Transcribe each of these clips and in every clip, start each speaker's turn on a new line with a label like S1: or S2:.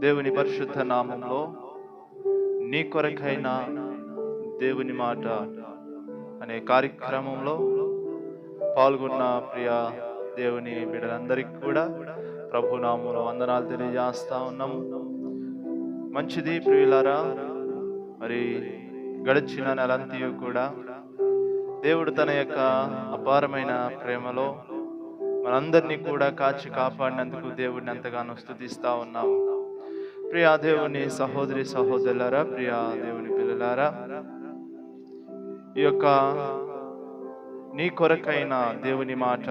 S1: దేవుని పరిశుద్ధ నామంలో నీ కొరకైన దేవుని మాట అనే కార్యక్రమంలో పాల్గొన్న ప్రియ దేవుని బిడ్డలందరికీ కూడా ప్రభు నామంలో వందనాలు తెలియజేస్తా ఉన్నాము. మంచిది ప్రియులారా మరి గడిచిన నెలంతయు కూడా దేవుడు తన యొక్క అపారమైన ప్రేమలో మనందరినీ కూడా కాచి కాపాడినందుకు దేవుడిని ఎంతగానో స్థుతిస్తా ఉన్నాము. ప్రియా దేవుని సహోదరి సహోదరులారా ప్రియా దేవుని పిల్లలారా ఈ యొక్క నీ కొరకైన దేవుని మాట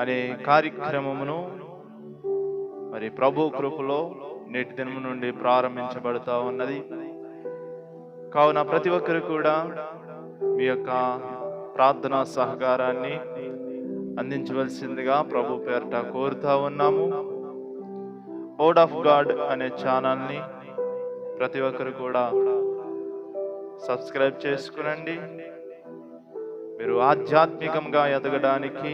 S1: అనే కార్యక్రమమును మరి ప్రభు కృపలో నేటి దినము నుండి ప్రారంభించబడుతూ ఉన్నది. కావున ప్రతి ఒక్కరు కూడా మీ యొక్క ప్రార్థనా సహకారాన్ని అందించవలసిందిగా ప్రభు పేరట కోరుతా ఉన్నాము. బోర్డ్ ఆఫ్ గాడ్ అనే ఛానల్ని ప్రతి ఒక్కరు కూడా సబ్స్క్రైబ్ చేసుకునండి. మీరు ఆధ్యాత్మికంగా ఎదగడానికి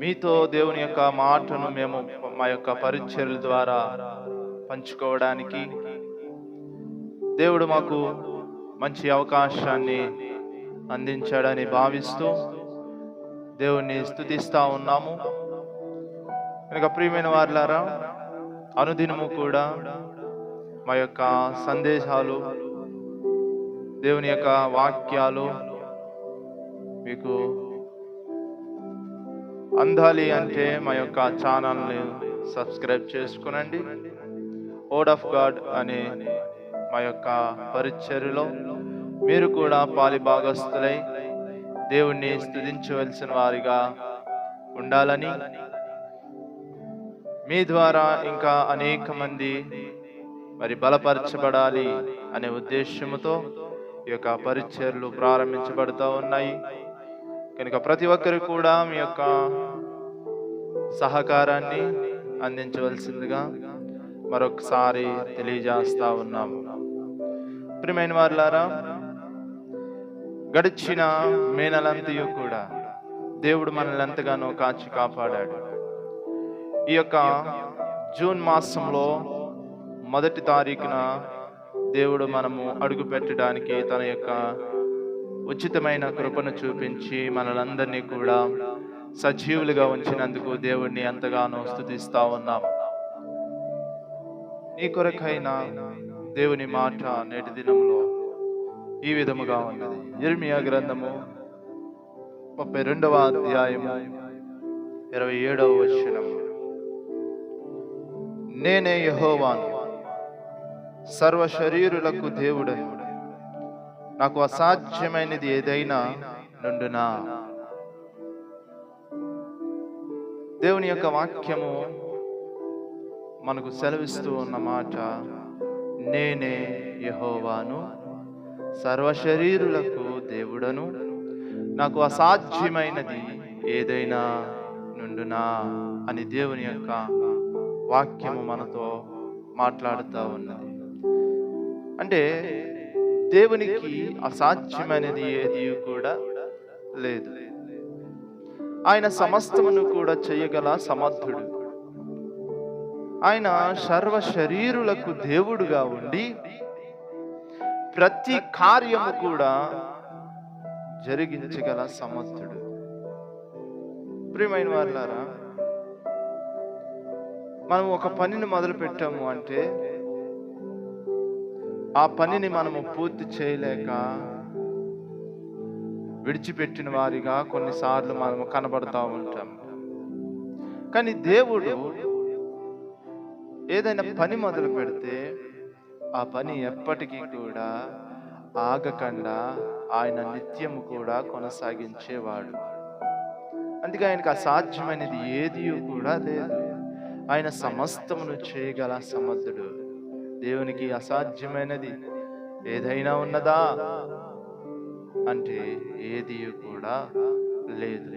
S1: మీతో దేవుని యొక్క మాటను మేము మా యొక్క పరిచర్ల ద్వారా పంచుకోవడానికి దేవుడు మాకు మంచి అవకాశాన్ని అందించాడని భావిస్తూ దేవుణ్ణి స్థుతిస్తూ ఉన్నాము. కనుక ప్రియమైన వారులారా అనుదినము కూడా మా యొక్క సందేశాలు దేవుని యొక్క వాక్యాలు మీకు అందాలి అంటే మా యొక్క ఛానల్ని సబ్స్క్రైబ్ చేసుకునండి. ఓడ్ ఆఫ్ గాడ్ అనే మా యొక్క పరిచర్యలో మీరు కూడా పాలిభాగస్తులై దేవుణ్ణి స్థుతించవలసిన వారిగా ఉండాలని మీ ద్వారా ఇంకా అనేక మంది మరి బలపరచబడాలి అనే ఉద్దేశముతో ఈ యొక్క పరిచర్లు ప్రారంభించబడుతూ ఉన్నాయి. కనుక ప్రతి ఒక్కరు కూడా మీ యొక్క సహకారాన్ని అందించవలసిందిగా మరొకసారి తెలియజేస్తా ఉన్నాము. ప్రియమైన వారులారా గడిచిన మే నెలంతయు కూడా దేవుడు మనల్ని ఎంతగానో కాచి కాపాడాడు. ఈ యొక్క జూన్ మాసంలో మొదటి తారీఖున దేవుడు మనము అడుగు పెట్టడానికి తన యొక్క ఉచితమైన కృపను చూపించి మనలందరినీ కూడా సజీవులుగా ఉంచినందుకు దేవుణ్ణి ఎంతగానో స్థుతిస్తా ఉన్నాం. నీ కొరకైన దేవుని మాట నేటి దినంలో ఈ విధముగా ఉన్నది. ఇర్మియా గ్రంథము ముప్పై రెండవ అధ్యాయము ఇరవై ఏడవ వచనము. నేనే యహోవాను. సర్వ శరీరులకు దేవుడను. నాకు అసాధ్యమైనది ఏదైనా నుండునా? దేవుని యొక్క వాక్యము మనకు సెలవిస్తూ ఉన్న మాట నేనే యహోవాను. సర్వ శరీరులకు దేవుడను. నాకు అసాధ్యమైనది ఏదైనా నుండునా అని దేవుని యొక్క వాక్యము మనతో మాట్లాడుతూ ఉన్నది. అంటే దేవునికి అసాధ్యమైనది ఏది కూడా లేదు. ఆయన సమస్తమును కూడా చేయగల సమర్థుడు. ఆయన సర్వ శరీరులకు దేవుడుగా ఉండి ప్రతి కార్యము కూడా జరిగించగల సమర్థుడు. ప్రియమైన వారులారా మనం ఒక పనిని మొదలు పెట్టాము అంటే ఆ పనిని మనము పూర్తి చేయలేక విడిచిపెట్టిన వారిగా కొన్నిసార్లు మనము కనబడతా ఉంటాం. కానీ దేవుడు ఏదైనా పని మొదలు పెడితే ఆ పని ఎప్పటికీ కూడా ఆగకుండా ఆయన నిత్యము కూడా కొనసాగించేవాడు. అందుకే ఆయనకు అసాధ్యమైనది ఏది కూడా లేదు. ఆయన సమస్తమును చేయగల సమర్థుడు. దేవునికి అసాధ్యమైనది ఏదైనా ఉన్నదా? అంటే ఏది కూడా లేదు.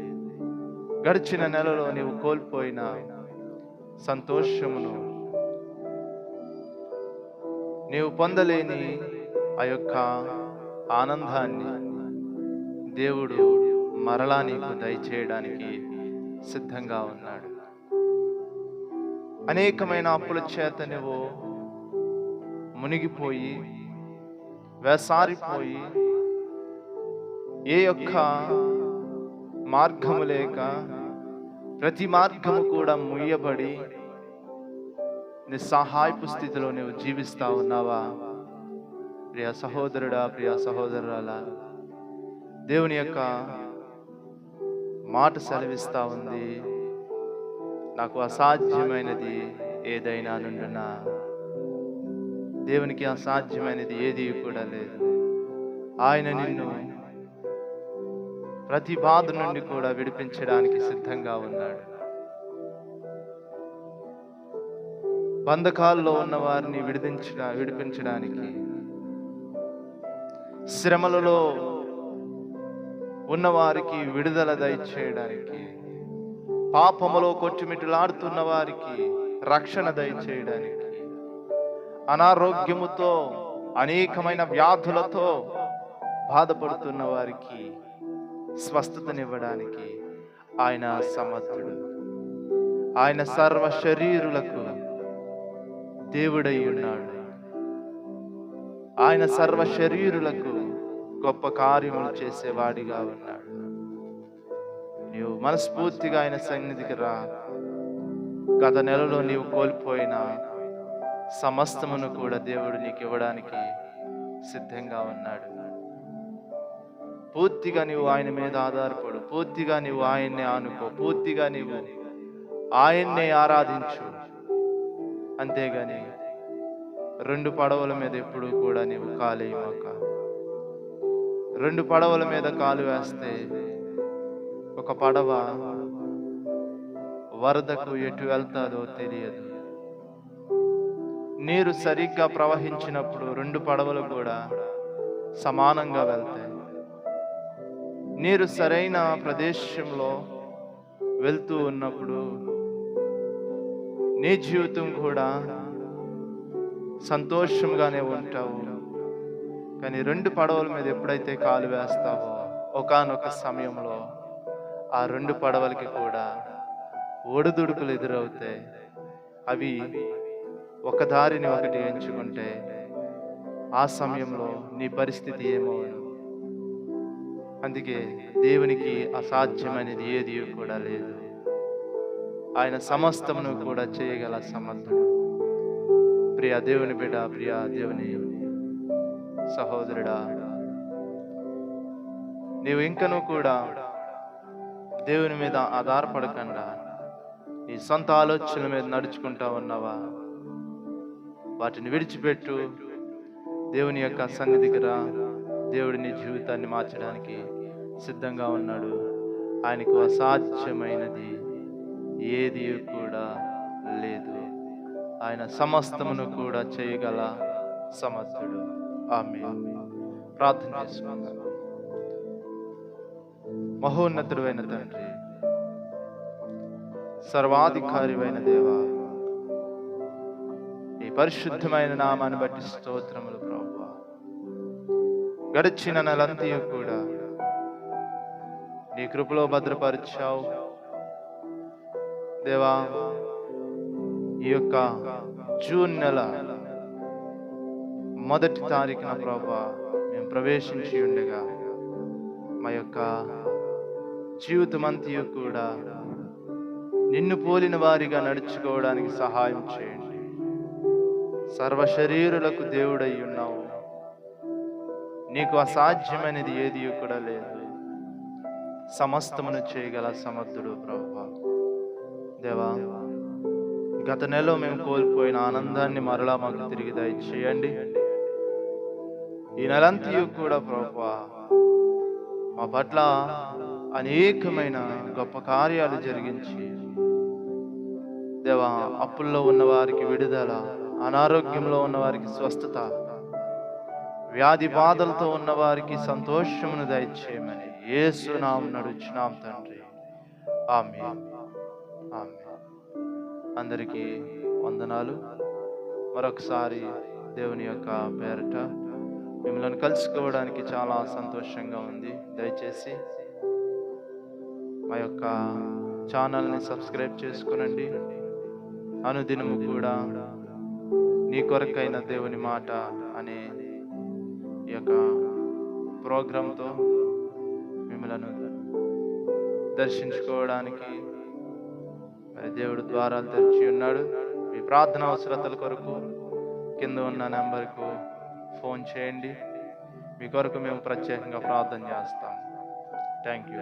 S1: గడిచిన నెలలో నీవు కోల్పోయిన సంతోషమును నీవు పొందలేని ఆ యొక్క ఆనందాన్ని దేవుడు మరలా నీకు దయచేయడానికి సిద్ధంగా ఉన్నాడు. అనేకమైన అప్పుల చేత నువ్వు మునిగిపోయి వేసారిపోయి ఏ యొక్క మార్గము లేక ప్రతి మార్గము కూడా ముయ్యబడి నిస్సహాయపు స్థితిలో నువ్వు జీవిస్తా ఉన్నావా? ప్రియ సహోదరుడా ప్రియ సహోదరురాలా దేవుని యొక్క మాట సెలవిస్తా ఉంది. నాకు అసాధ్యమైనది ఏదైనా నుండునా? దేవునికి అసాధ్యమైనది ఏది కూడా లేదు. ఆయన నిన్ను ప్రతి బాధ నుండి కూడా విడిపించడానికి సిద్ధంగా ఉన్నాడు. బంధకాల్లో ఉన్న వారిని విడిపించడా విడిపించడానికి శ్రమలలో ఉన్నవారికి విడుదల దయచేయడానికి పాపములో కొట్టుమిట్టులాడుతున్న వారికి రక్షణ దయచేయడానికి అనారోగ్యముతో అనేకమైన వ్యాధులతో బాధపడుతున్న వారికి స్వస్థతనివ్వడానికి ఆయన సమర్థుడు. ఆయన సర్వ శరీరులకు దేవుడై ఉన్నాడు. ఆయన సర్వ శరీరులకు గొప్ప కార్యములు చేసేవాడిగా ఉన్నాడు. నీవు మనస్ఫూర్తిగా ఆయన సన్నిధికి రా. గత నెలలో నీవు కోల్పోయిన సమస్తమును కూడా దేవుడు నీకు ఇవ్వడానికి సిద్ధంగా ఉన్నాడు. పూర్తిగా నీవు ఆయన మీద ఆధారపడు. పూర్తిగా నీవు ఆయన్నే ఆనుకో. పూర్తిగా నీవు ఆయన్నే ఆరాధించు. అంతేగాని రెండు పడవల మీద ఎప్పుడు కూడా నీవు కాలేయమాక. రెండు పడవల మీద కాలు వేస్తే ఒక పడవ వరదకు ఎటు వెళ్తాదో తెలియదు. నీరు సరిగ్గా ప్రవహించినప్పుడు రెండు పడవలు కూడా సమానంగా వెళ్తాయి. నీరు సరైన ప్రదేశంలో వెళ్తూ ఉన్నప్పుడు నీ జీవితం కూడా సంతోషంగానే ఉంటావు. కానీ రెండు పడవల మీద ఎప్పుడైతే కాలు వేస్తావో ఒకానొక సమయంలో ఆ రెండు పడవలకి కూడా ఒడిదుడుకులు ఎదురవుతాయి. అవి ఒక దారిని ఒకటి ఎంచుకుంటే ఆ సమయంలో నీ పరిస్థితి ఏమో అందుకే దేవునికి అసాధ్యమైనది ఏది కూడా లేదు. ఆయన సమస్తమును కూడా చేయగల సమర్థుడు. ప్రియ దేవుని బిడ్డ ప్రియ దేవుని సహోదరుడా నీవు ఇంకనూ కూడా దేవుని మీద ఆధారపడకుండా. నీ సొంత ఆలోచనల మీద నడుచుకుంటా ఉన్నావా? వాటిని విడిచిపెట్టు. దేవుని యొక్క సన్నిధికి రా. దేవుడి నీ జీవితాన్ని మార్చడానికి సిద్ధంగా ఉన్నాడు. ఆయనకు అసాధ్యమైనది ఏది కూడా లేదు. ఆయన సమస్తమును కూడా చేయగల సమర్థుడు. ఆమె ప్రార్థన చేసుకుందాం. మహోన్నతుడైన తండ్రి సర్వాధికారివైన దేవా ఈ పరిశుద్ధమైన నామాన్ని బట్టి స్తోత్రములు ప్రభు గడిచిన నెలంతయు కూడా నీ కృపలో భద్రపరిచావు. దేవా ఈ యొక్క జూన్ నెల మొదటి తారీఖున ప్రభా మేము ప్రవేశించి ఉండగా మా యొక్క జీవితమంతయు కూడా నిన్ను పోలిన వారిగా నడుచుకోవడానికి సహాయం చేయండి. సర్వ శరీరులకు దేవుడై ఉన్నావు. నీకు అసాధ్యమైనది ఏది కూడా లేదు. సమస్తమును చేయగల సమర్థుడు ప్రభా. దేవా గత నెలలో మేము కోల్పోయిన ఆనందాన్ని మరలా మాకు తిరిగి దయచేయండి. ఈ నెలంతయు కూడా ప్రభా మా పట్ల అనేకమైన గొప్ప కార్యాలు జరిగించి దేవా అప్పుల్లో ఉన్న వారికి విడుదల అనారోగ్యంలో ఉన్న వారికి స్వస్థత వ్యాధి బాధలతో ఉన్న వారికి సంతోషమును దయచేయమని ఏసునాం నడుచున్నాం తండ్రి. ఆమె ఆమె అందరికీ వందనాలు. మరొకసారి దేవుని యొక్క పేరట మిమ్మల్ని కలుసుకోవడానికి చాలా సంతోషంగా ఉంది. దయచేసి మా యొక్క ఛానల్ని సబ్స్క్రైబ్ చేసుకునండి. అనుదినము కూడా నీ కొరకైన దేవుని మాట అనే ఈ యొక్క ప్రోగ్రాంతో మిమ్మలను దర్శించుకోవడానికి మరి దేవుడు ద్వారాలు తెరిచి ఉన్నాడు. మీ ప్రార్థన అవసరతల కొరకు కింద ఉన్న నెంబర్కు ఫోన్ చేయండి. మీ కొరకు మేము ప్రత్యేకంగా ప్రార్థన చేస్తాం. Thank you